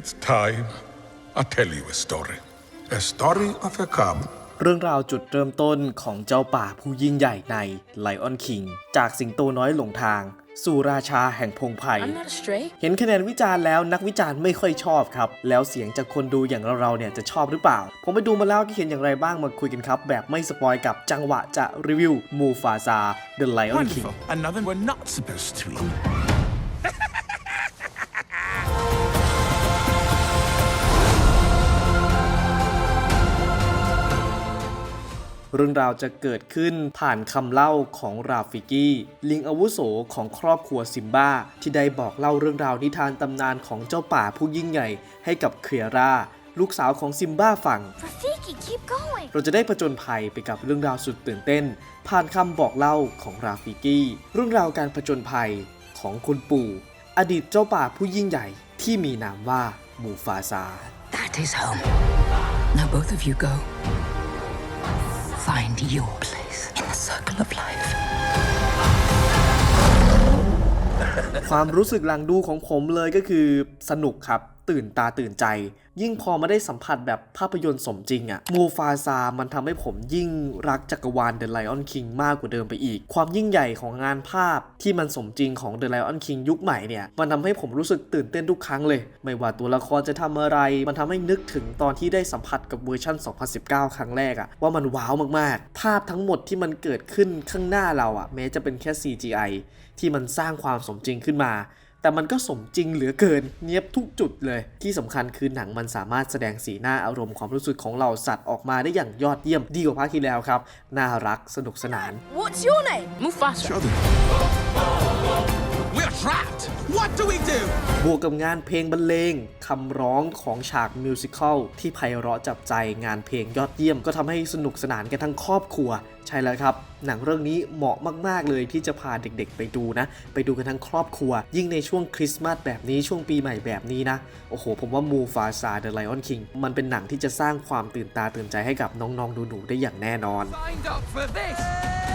It's time I tell you a story. A story of a cub เรื่องราวจุดเริ่มต้นของเจ้าป่าผู้ยิ่งใหญ่ใน Lion King จากสิงโตน้อยหลงทาง สู่ราชาแห่งพงไผ่ I'm not a stray. เห็นคะแนนวิจารณ์แล้วนักวิจารณ์ไม่ค่อยชอบครับ แล้วเสียงจากคนดูอย่างเราๆเนี่ยจะชอบหรือเปล่า ผมไปดูมาแล้วที่เห็นอย่างไรบ้างมาคุยกันครับ แบบไม่สปอยกับจังหวะจะรีวิวมูฟาซา The Lion King Wonderful. Another we're not supposed to เรื่องราวจะเกิดขึ้นผ่านคำเล่าของราฟิกี้ ลิงอาวุโสของครอบครัวซิมบ้า ที่ได้บอกเล่าเรื่องราวนิทานตำนานของเจ้าป่าผู้ยิ่งใหญ่ให้กับเคลียร่าลูกสาวของซิมบ้าฟัง Rafiki, keep going. เราจะได้ผจญภัยไปกับเรื่องราวสุดตื่นเต้น ผ่านคำบอกเล่าของราฟิกี้ เรื่องราวการผจญภัยของคุณปู่ อดีตเจ้าป่าผู้ยิ่งใหญ่ที่มีนามว่ามูฟาซา That is home. Now both of you go. Find your place in the circle of life. ความรู้สึกหลังดูของผมเลยก็คือสนุกครับ ตื่นตาตื่นใจ ยิ่งพอมาได้สัมผัสแบบภาพยนตร์สมจริงอะมูฟาซา มันทำให้ผมยิ่งรักจักรวาล The Lion King มากกว่าเดิมไปอีก ความยิ่งใหญ่ของงานภาพที่มันสมจริงของ The Lion King ยุคใหม่เนี่ย มันทำให้ผมรู้สึกตื่นเต้นทุกครั้งเลย ไม่ว่าตัวละครจะทำอะไร มันทำให้นึกถึงตอนที่ได้สัมผัสกับเวอร์ชัน2019 ครั้งแรกอะว่ามันว้าวมากๆ ภาพทั้งหมดที่มันเกิดขึ้นข้างหน้าเราอะแม้จะเป็นแค่ CGI ที่มันสร้างความสมจริงขึ้นมา แต่มันก็สมจริงเหลือเกินเนียบทุกจุดเลย ที่สำคัญคือหนังมันสามารถแสดงสีหน้าอารมณ์ความรู้สึกของเราสัตว์ออกมาได้อย่างยอดเยี่ยมดีกว่าภาคที่แล้วครับ น่ารักสนุกสนาน What's your name? Mufasa. We're trapped. What do we do? บวกกับงานเพลงบรรเลงคำร้องของฉากมิวสิควลที่ไพเราะจับใจงานเพลงยอดเยี่ยม ก็ทำให้สนุกสนานกันทั้งครอบครัว ใช่แล้วครับ หนังเรื่องนี้เหมาะมาก ๆ เลยที่จะพาเด็กๆ ไปดูนะ ไปดูกันทั้งครอบครัว ยิ่งในช่วงคริสต์มาสแบบนี้ช่วงปีใหม่แบบนี้นะ โอ้โห ผมว่ามูฟาซาเดอะไลออนคิงมันเป็นหนังที่จะสร้างความตื่นตาตื่นใจให้กับน้องๆหนูๆได้อย่างแน่นอน Signed up for this.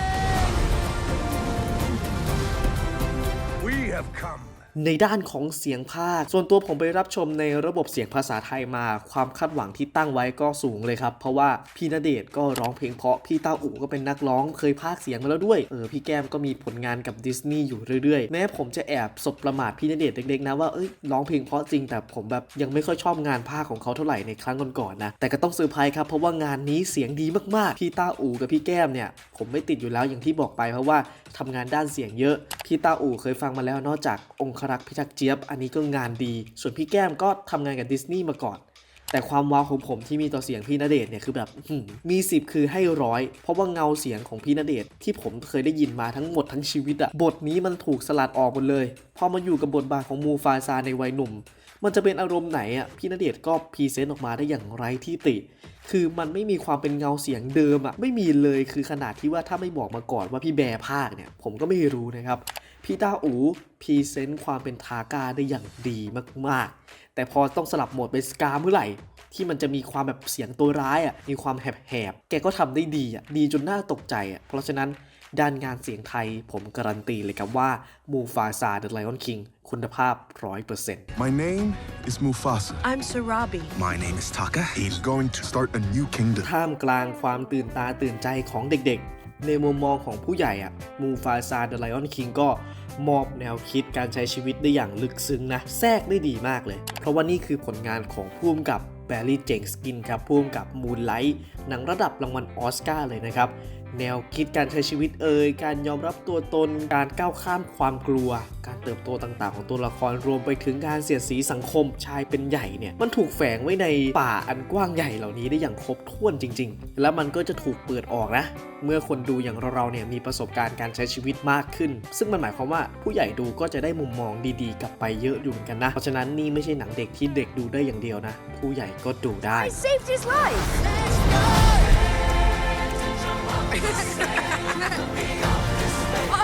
Have come. ในด้านของเสียงภาค ส่วนตัวผมไปรับชมในระบบเสียงภาษาไทยมา ความคาดหวังที่ตั้งไว้ก็สูงเลยครับ เพราะว่าพี่ณเดชก็ร้องเพลงเพราะ พี่ต้าอู่ก็เป็นนักร้องเคยพากย์เสียงมาแล้วด้วย เออ พี่แก้มก็มีผลงานกับดิสนีย์อยู่เรื่อยๆ แม้ผมจะแอบสบประมาทพี่ณเดชเล็กๆนะว่า เอ้ย ร้องเพลงเพราะจริง แต่ผมแบบยังไม่ค่อยชอบงานภาคของเขาเท่าไหร่ในครั้งก่อนๆนะ แต่ก็ต้องเซอร์ไพรส์ครับ เพราะว่างานนี้เสียงดีมากๆ พี่ต้าอู่กับพี่แก้มเนี่ย ผมไม่ติดอยู่แล้วอย่างที่บอกไปเพราะว่าทำงานด้านเสียงเยอะ พี่ต้าอู่เคยฟังมาแล้วนอกจากองค์รักษ์พิทักษ์เจี๊ยบ อันนี้ก็งานดี ส่วนพี่แก้มก็ทำงานกับดิสนีย์มาก่อน แต่ความว้าวของผมที่มีต่อเสียงพี่ณเดชน์เนี่ยคือแบบมมี 10 คือให้ร้อย เพราะว่าเงาเสียงของพี่ณเดชน์ที่ผมเคยได้ยินมาทั้งหมดทั้งชีวิตอะบทนี้มันถูกสลัดออกหมดเลย พอมาอยู่กับบทบาทของมูฟาซาในวัยหนุ่ม มันจะเป็นอารมณ์ไหนอะพี่ณเดชน์ก็พรีเซนต์ออกมาได้อย่างไร้ที่ติคือมันไม่มีความเป็นเงาเสียงเดิมอะไม่มีเลยคือขนาดที่ว่าถ้าไม่บอกมาก่อนว่าพี่แบร์ภาคเนี่ย ผมก็ไม่รู้นะครับ พี่ต้าอูพรีเซนต์ความเป็นทากาได้อย่างดีมากๆ แต่พอต้องสลับโหมดเป็นสกาเมื่อไหร่ ที่มันจะมีความแบบเสียงตัวร้ายอะมีความแหบๆ แกก็ทำได้ดีอะดีจนน่าตกใจอะเพราะฉะนั้นด้านงานเสียงไทยผมการันตีเลยครับว่ามูฟาซาเดอะไลออนคิงคุณภาพ 100% My name is Mufasa. I'm Sarabi. My name is Taka. He's going to start a new kingdom. ท่ามกลางความตื่นตาตื่นใจของเด็กๆ ในมุมมองของผู้ใหญ่อะมูฟาซาเดอะไลออนคิงก็มอบแนวคิดการใช้ชีวิตได้อย่างลึกซึ้งนะ แทรกได้ดีมากเลย เพราะว่านี่คือผลงานของผู้กำกับแบร์รี่เจงสกินครับพุ่มกับมูนไลท์หนังระดับรางวัลออสการ์เลยนะครับแนวคิดการใช้ชีวิตเอ่ยการยอมรับตัวตนการก้าวข้ามความกลัว การเติบโตต่างๆ ของตัวละครรวมไปถึงการเสียดสีสังคมชายเป็นใหญ่เนี่ยมันถูกแฝงไว้ในป่าอันกว้างใหญ่เหล่านี้ได้อย่างครบถ้วนจริง ๆ แล้วมันก็จะถูกเปิดออกนะ เมื่อคนดูอย่างเราๆเนี่ยมีประสบการณ์การใช้ชีวิตมากขึ้น ซึ่งมันหมายความว่าผู้ใหญ่ดูก็จะได้มุมมองดีๆ กลับไปเยอะอยู่เหมือนกันนะเพราะฉะนั้นนี่ไม่ใช่หนังเด็กที่เด็กดูได้อย่างเดียวนะ ผู้ใหญ่ก็ดูได้ I saved his life.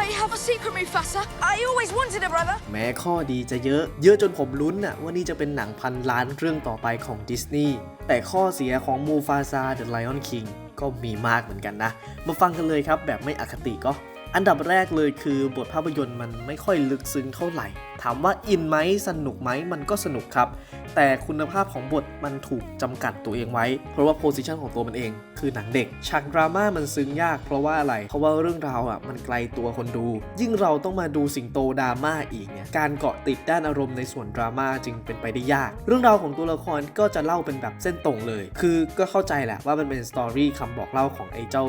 I have a secret, Mufasa. I always wanted a brother. แม้ข้อดีจะเยอะ เยอะจนผมลุ้นน่ะว่านี่จะเป็นหนังพันล้านเรื่องต่อไปของดิสนีย์แต่ข้อเสียของมูฟาซา The Lion King ก็มีมากเหมือนกันนะ มาฟังกันเลยครับแบบไม่อคติก็ อันดับแรกเลยคือบทภาพยนตร์มันไม่ค่อยลึกซึ้งเท่าไหร่ ถามว่าอินไหมสนุกไหมมันก็สนุกครับ แต่คุณภาพของบทมันถูกจำกัดตัวเองไว้ เพราะว่าโพสิชันของตัวมันเอง คือหนังเด็ก ฉากดราม่ามันซึ้งยากเพราะว่าอะไร เพราะว่าเรื่องราวอะมันไกลตัวคนดู ยิ่งเราต้องมาดูสิงโตดราม่าอีกเนี่ย การเกาะติดด้านอารมณ์ในส่วนดราม่าจึงเป็นไปได้ยาก เรื่องราวของตัวละครก็จะเล่าเป็นแบบเส้นตรงเลย คือก็เข้าใจแหละว่ามันเป็นสตอรี่คำบอกเล่าของไอ้เจ้า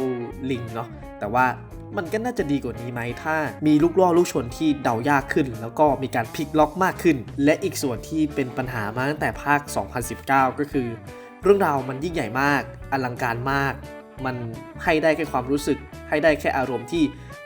ลิงเนาะ แต่ว่า มันก็น่าจะดีกว่านี้ไหมถ้า มีลูกล่อลูกชนที่เดายากขึ้น แล้วก็มีการพลิกล็อกมากขึ้น และอีกส่วนที่เป็นปัญหามาตั้งแต่ภาค 2019 ก็คือ เรื่องราวมันยิ่งใหญ่มาก อลังการมาก มันให้ได้แค่ความรู้สึก ให้ได้แค่อารมณ์ที่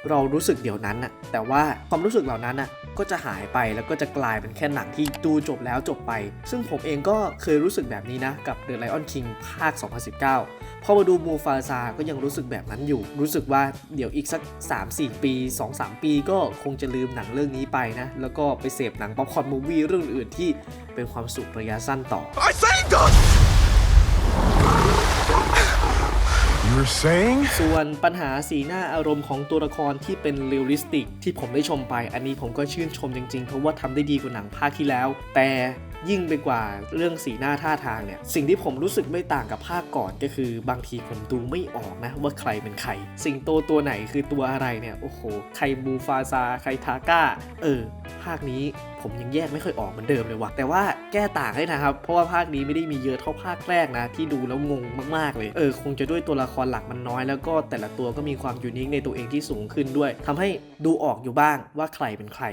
เรารู้สึกเดี๋ยวนั้นน่ะแต่ว่าความรู้สึกเหล่านั้นน่ะก็จะหายไปแล้วก็จะกลายเป็นแค่หนังที่ดูจบแล้วจบไป ซึ่งผมเองก็เคยรู้สึกแบบนี้นะ กับ The Lion King ภาค 2019 พอมาดูมูฟาซาก็ยังรู้สึกแบบนั้นอยู่ รู้สึกว่าเดี๋ยวอีกสัก 3-4 ปี 2-3 ปีก็คงจะลืมหนังเรื่องนี้ไปนะ แล้วก็ไปเสพหนังป๊อปคอร์นมูวี่เรื่องอื่นที่เป็นความสุขระยะสั้นต่อ I say done! You're saying? ส่วนปัญหาสีหน้าอารมณ์ของตัวละครที่เป็นเรียลลิสติก ที่ผมได้ชมไป อันนี้ผมก็ชื่นชมจริงๆ เพราะว่าทำได้ดีกว่าหนังภาคที่แล้ว แต่ ยิ่งไปกว่าเรื่องสีหน้าท่าทางเนี่ย สิ่งที่ผมรู้สึกไม่ต่างกับภาคก่อนก็คือบางทีผมดูไม่ออกนะว่าใครเป็นใคร สิงโตตัวไหนคือตัวอะไรเนี่ย โอ้โห ใครมูฟาซา ใครทาก้า เออ ภาคนี้ผมยังแยกไม่ค่อยออกเหมือนเดิมเลยว่ะ แต่ว่าแก้ต่างให้นะครับ เพราะว่าภาคนี้ไม่ได้มีเยอะเท่าภาคแรกนะ ที่ดูแล้วงงมากๆเลย เออ คงจะด้วยตัวละครหลักมันน้อย แล้วก็แต่ละตัวก็มีความยูนิคในตัวเองที่สูงขึ้นด้วยทำให้ดูออกอยู่บ้างว่าใครเป็นใคร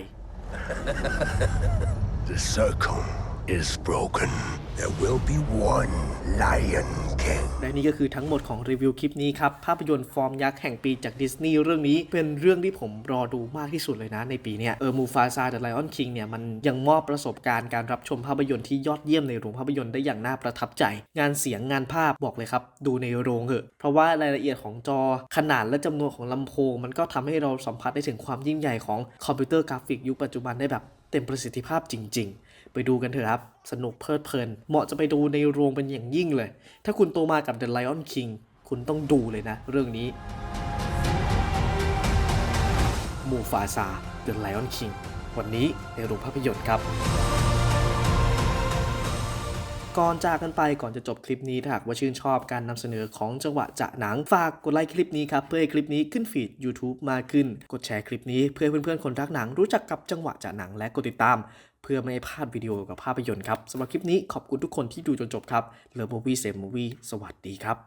The circle is broken. There will be one Lion King. และนี่ก็คือทั้งหมดของรีวิวคลิปนี้ครับ ภาพยนตร์ฟอร์มยักษ์แห่งปีจากดิสนีย์เรื่องนี้เป็นเรื่องที่ผมรอดูมากที่สุดเลยนะในปีเนี้ยเออมูฟาซาเดอะไลออนคิงเนี่ย มันยังมอบประสบการณ์การรับชมภาพยนตร์ที่ยอดเยี่ยมในโรงภาพยนตร์ได้อย่างน่าประทับใจ งานเสียงงานภาพบอกเลยครับ ดูในโรงเถอะเพราะว่ารายละเอียดของจอขนาดและจำนวนของลำโพง มันก็ทำให้เราสัมผัสได้ถึงความยิ่งใหญ่ของคอมพิวเตอร์กราฟิกยุคปัจจุบันได้แบบเต็มประสิทธิภาพจริง ๆ ไปดูกันเถอะครับ สนุกเพลิดเพลิน เหมาะจะไปดูในโรงเป็นอย่างยิ่งเลย ถ้าคุณโตมากับ The Lion King คุณต้องดูเลยนะ เรื่องนี้มูฟาซา The Lion King วันนี้ในโรงภาพยนตร์ครับ ก่อนจากกันไปก่อนจะจบคลิปนี้ถ้าหากว่าชื่นชอบการนำเสนอของจังหวะจะหนังฝากกดไลค์คลิปนี้ครับ เพื่อให้คลิปนี้ขึ้นฟีด YouTube มากขึ้น กดแชร์คลิปนี้เพื่อเพื่อนๆคนรักหนังรู้จักกับจังหวะจะหนังและกดติดตาม เพื่อไม่ให้พลาดวิดีโอกับภาพยนตร์ครับสำหรับคลิปนี้ขอบคุณทุกคนที่ดูจนจบครับเลิฟมูวี่เซมมูวี่สวัสดีครับ